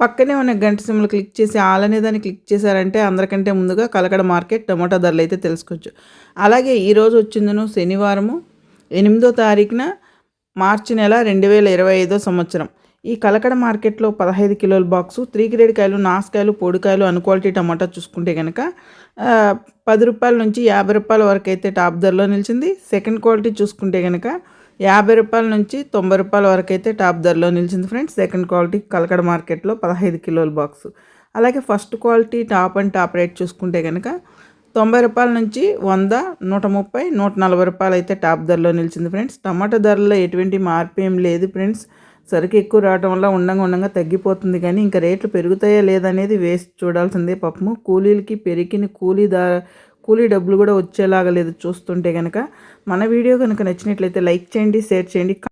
పక్కనే ఉన్న గంట సిమ్లు క్లిక్ చేసి ఆల్ అనే దాన్ని క్లిక్ చేశారంటే అందరికంటే ముందుగా కలకడ మార్కెట్ టమాటా ధరలు అయితే తెలుసుకోవచ్చు. అలాగే ఈరోజు వచ్చిందను శనివారము ఎనిమిదో తారీఖున మార్చి నెల రెండు వేల ఇరవై ఐదో సంవత్సరం. ఈ కలకడ మార్కెట్లో పదహైదు కిలోల బాక్సు త్రీ గ్రేడ్ కాయలు నాసుకాయలు పొడికాయలు అన్క్వాలిటీ టమాటా చూసుకుంటే కనుక పది రూపాయల నుంచి యాభై రూపాయల వరకు అయితే టాప్ ధరలో నిలిచింది. సెకండ్ క్వాలిటీ చూసుకుంటే కనుక యాభై రూపాయల నుంచి తొంభై రూపాయల వరకు అయితే టాప్ ధరలో నిలిచింది ఫ్రెండ్స్. సెకండ్ క్వాలిటీ కలకడ మార్కెట్లో పదహైదు కిలోల బాక్స్. అలాగే first quality top and top rate చూసుకుంటే కనుక తొంభై రూపాయల నుంచి వంద నూట ముప్పై నూట నలభై రూపాయలు అయితే టాప్ ధరలో నిలిచింది ఫ్రెండ్స్. టమాటా ధరలో ఎటువంటి మార్పు ఏం లేదు ఫ్రెండ్స్. సరుకు ఎక్కువ రావడం వల్ల ఉండంగా ఉండంగా తగ్గిపోతుంది కానీ ఇంకా రేట్లు పెరుగుతాయా లేదనేది వేసి చూడాల్సిందే పాపము. కూలీలకి పెరిగిన కూలీ ధర కూలీ డబ్బులు కూడా వచ్చేలాగా లేదు చూస్తుంటే కనుక మన వీడియో కనుక నచ్చినట్లయితే లైక్ చేయండి షేర్ చేయండి